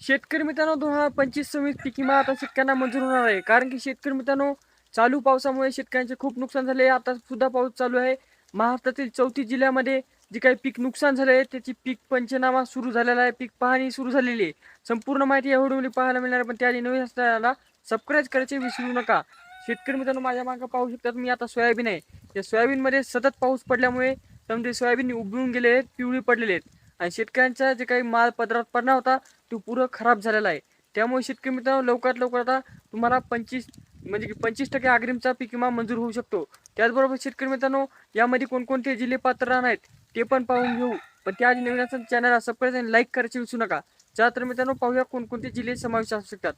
शेतकरी मित्रांनो दोन हजार पंचवीस सव्वीस पीक विमा आता शेतकऱ्यांना मंजूर होणार आहे. कारण की शेतकरी मित्रांनो चालू पावसामुळे शेतकऱ्यांचे खूप नुकसान झाले. आहे आता सुद्धा पाऊस चालू आहे. महाराष्ट्रातील चौथी जिल्ह्यामध्ये जे काही पीक नुकसान झाले आहे त्याची पीक पंचनामा सुरू झालेला आहे. पीक पाहणी सुरू झालेली आहे. संपूर्ण माहिती या व्हिडिओमध्ये पाहायला मिळणार पण त्याआधी नवीन असल्याला सबस्क्राईब करायचे विसरू नका. शेतकरी मित्रांनो माझ्या मागं पाहू शकतात मी आता सोयाबीन आहे. या सोयाबीनमध्ये सतत पाऊस पडल्यामुळे त्यामध्ये सोयाबीन उबळून गेले आहेत पिवळी पडलेले आहेत. आणि शेतकऱ्यांचा जे काही माल पदरात पडला होता तो पुरं खराब झालेला आहे. त्यामुळे शेतकरी मित्रांनो लवकरात लवकर आता तुम्हाला पंचवीस म्हणजे की पंचवीस टक्के अग्रिमचा पीक विमा मंजूर होऊ शकतो. त्याचबरोबर शेतकरी मित्रांनो यामध्ये कोणकोणते जिल्हे पात्र राहणार आहेत ते पण पाहून घेऊ. पण त्या नवीन असं चॅनलला सबस्क्राईब आणि लाईक करायचे विसरू नका. चला तर मित्रांनो पाहूया कोणकोणते जिल्हे समाविष्ट असू शकतात.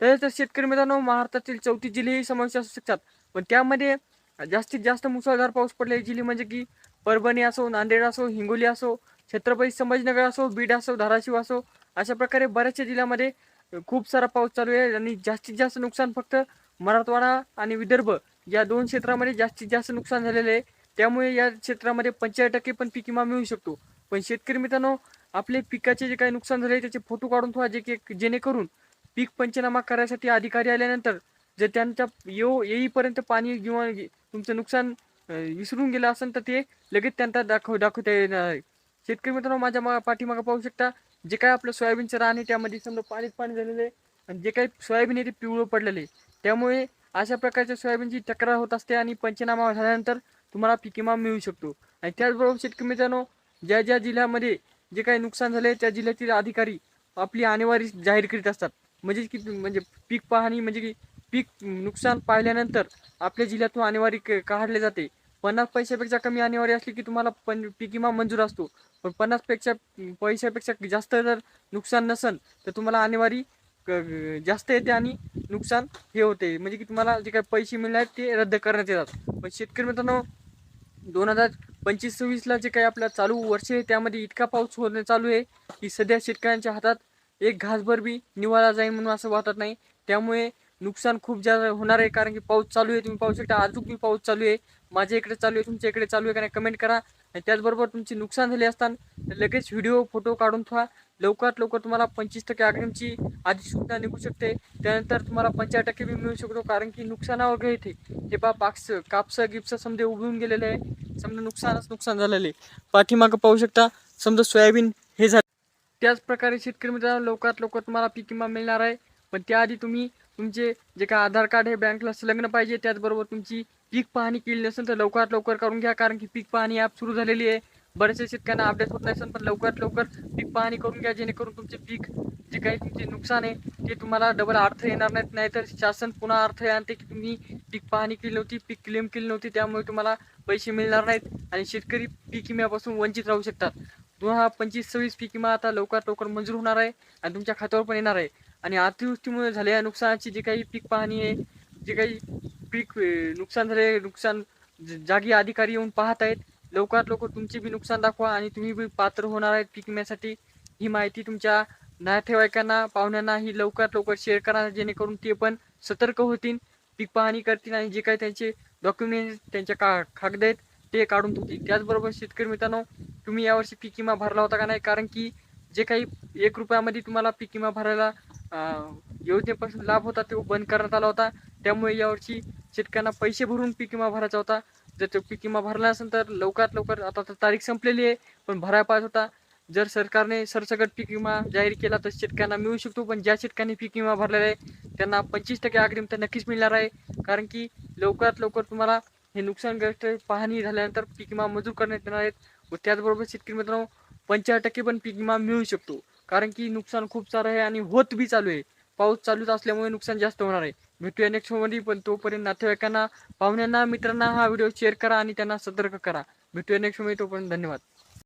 तसेच तर शेतकरी मित्रांनो महाराष्ट्रातील चौतीस जिल्हेही समाविष्ट असू शकतात. पण त्यामध्ये जास्तीत जास्त मुसळधार पाऊस पडलेले जिल्हे म्हणजे की परभणी असो नांदेड असो हिंगोली असो छत्रपती संभाजीनगर असो बीड असो धाराशिव असो अशा प्रकारे बऱ्याचशा जिल्ह्यामध्ये खूप सारा पाऊस चालू आहे आणि जास्तीत जास्त नुकसान फक्त मराठवाडा आणि विदर्भ या दोन क्षेत्रामध्ये जास्तीत जास्त नुकसान झालेले आहे. त्यामुळे या क्षेत्रामध्ये पंचेचाळीस टक्के पण पीक विमा मिळू शकतो. पण शेतकरी मित्रांनो आपले पिकाचे जे काही नुकसान झाले त्याचे फोटो काढून ठेवा जे की जेणेकरून पीक पंचनामा करायसाठी अधिकारी आल्यानंतर जर त्यांच्या येऊ येईपर्यंत पाणी किंवा तुमचं नुकसान विसरून गेलं असेल तर ते लगेच त्यांना दाखव दाखवता येणार आहे. शेतकरी मित्रांनो माझ्या मा पाठीमागं पाहू शकता जे काय आपलं सोयाबीनचं रान आहे त्यामध्ये समजा पाणीच पाणी झालेलं आहे आणि जे काही सोयाबीन आहे ते पिवळं पडलेलं आहे. त्यामुळे अशा प्रकारच्या सोयाबीनची तक्रार होत असते आणि पंचनामा झाल्यानंतर तुम्हाला पीक विमा मिळू शकतो. आणि त्याचबरोबर शेतकरी मित्रांनो ज्या ज्या जिल्ह्यामध्ये जे काही नुकसान झाले त्या जिल्ह्यातील अधिकारी आपली आणेवारी जाहीर करीत असतात. म्हणजे की म्हणजे पीक पाहणी म्हणजे की पीक नुकसान पाहिल्यानंतर आपल्या जिल्ह्यातून आणेवारी क- काढले जाते. पन्नास पैशापेक्षा कमी अनिवार्य असली की तुम्हाला पण पीक विमा मंजूर असतो. पण पन्नासपेक्षा पैशापेक्षा जास्त जर नुकसान नसेल तर तुम्हाला अनिवार्य क- जास्त येते आणि नुकसान हे होते. म्हणजे की तुम्हाला जे काही पैसे मिळणार ते रद्द करण्यात येतात. पण शेतकरी मित्रांनो दोन हजार पंचवीस सव्वीसला जे काही आपला चालू वर्ष आहे त्यामध्ये इतका पाऊस होणं चालू आहे की सध्या शेतकऱ्यांच्या हातात एक घासभर बी निवाळा जाईल म्हणून असं वाटत नाही. त्यामुळे नुकसान खूप जास्त होणार आहे कारण की पाऊस चालू आहे तुम्ही पाहू शकता. अजून बी पाऊस चालू आहे. माझ्या इकडे चालू आहे तुमच्या इकडे चालू आहे का नाही कमेंट करा. आणि त्याचबरोबर तुमची नुकसान झाले असताना तर लगेच व्हिडिओ फोटो काढून ठेवा. लवकरात लवकर तुम्हाला पंचवीस टक्के अग्रिमची आधी सुद्धा निघू शकते. त्यानंतर तुम्हाला पंचाळीस टक्के बी मिळू शकतो कारण की नुकसानावर इथे. हे बा पाक्स कापसं गिपसं समजा उगवून गेलेलं आहे. समजा नुकसानच नुकसान झालेलं आहे. पाठीमागं पाहू शकता समजा सोयाबीन हे झालं. त्याचप्रकारे शेतकरी मित्रांनो लवकरात लवकर तुम्हाला पीक विमा मिळणार आहे. पण त्याआधी तुम्ही तुमचे जे काय आधार कार्ड हे बँकला संलग्न पाहिजे त्याचबरोबर तुमची पीक पाहणी केली नसेल तर लवकरात लवकर करून घ्या कारण की पीक पाहणी ॲप सुरू झालेली आहे. बरेचसे शेतकऱ्यांना अपडेट होत नाही पण लवकरात लवकर पीक पाहणी करून घ्या जेणेकरून तुमचे पीक जे काही तुमचे नुकसान आहे ते तुम्हाला डबल अर्थ येणार नाहीत. नाहीतर शासन पुन्हा अर्थ आणते की तुम्ही पीक पाहणी केली नव्हती पीक क्लेम केली नव्हती त्यामुळे तुम्हाला पैसे मिळणार नाहीत आणि शेतकरी पीक विम्यापासून वंचित राहू शकतात. दोन हजार पंचवीस सव्वीस पीक विमा आता लवकरात लवकर मंजूर होणार आहे आणि तुमच्या खात्यावर पण येणार आहे. आणि अतिवृष्टीमुळे झालेल्या नुकसानाची जी काही पीक पाहणी आहे जे काही पीक नुकसान झाले नुकसान जागी अधिकारी येऊन पाहत आहेत लवकरात लवकर तुमचे बी नुकसान दाखवा आणि तुम्ही बी पात्र होणार आहेत पीक विम्यासाठी. ही माहिती तुमच्या नातेवाईकांना पाहुण्यांना ही लवकरात लवकर शेअर करा जेणेकरून ते पण सतर्क होतील पीक पाहणी करतील आणि जे काही त्यांचे डॉक्युमेंट त्यांच्या का कागद आहेत ते काढून ठेवतील. त्याचबरोबर शेतकरी मित्रांनो तुम्ही यावर्षी पीक विमा भरला होता का नाही? कारण की जे काही एक रुपयामध्ये तुम्हाला पीक विमा भरायला योजनेपासून लाभ होता तो बंद करण्यात आला होता. त्यामुळे यावर्षी शेतकऱ्यांना पैसे भरून पीक विमा भरायचा होता. जर तो पीक विमा भरला असेल तर लवकरात लवकर आता तर तारीख संपलेली आहे पण भरायला पाहिजे होता. जर सरकारने सरसकट पीक विमा जाहीर केला तर शेतकऱ्यांना मिळू शकतो पण ज्या शेतकऱ्यांनी पीक विमा भरलेला आहे त्यांना पंचवीस टक्के अग्रिम तर नक्कीच मिळणार आहे. कारण की लवकरात लवकर तुम्हाला हे नुकसानग्रस्त पाहणी झाल्यानंतर पीक विमा मंजूर करण्यात येणार आहेत व त्याचबरोबर शेतकरी मित्रांनो पंचाळीस टक्के पण पीक विमा मिळू शकतो. कारण की नुकसान खूप सारं आहे आणि होत बी चालू आहे. पाऊस चालूच असल्यामुळे नुकसान जास्त होणार आहे. भेटूया नेक्स्टमध्ये पण तोपर्यंत नातेवाईकांना पाहुण्यांना मित्रांना हा व्हिडिओ शेअर करा आणि त्यांना सतर्क करा. भेटूया नेक्स्टमध्ये तोपर्यंत धन्यवाद.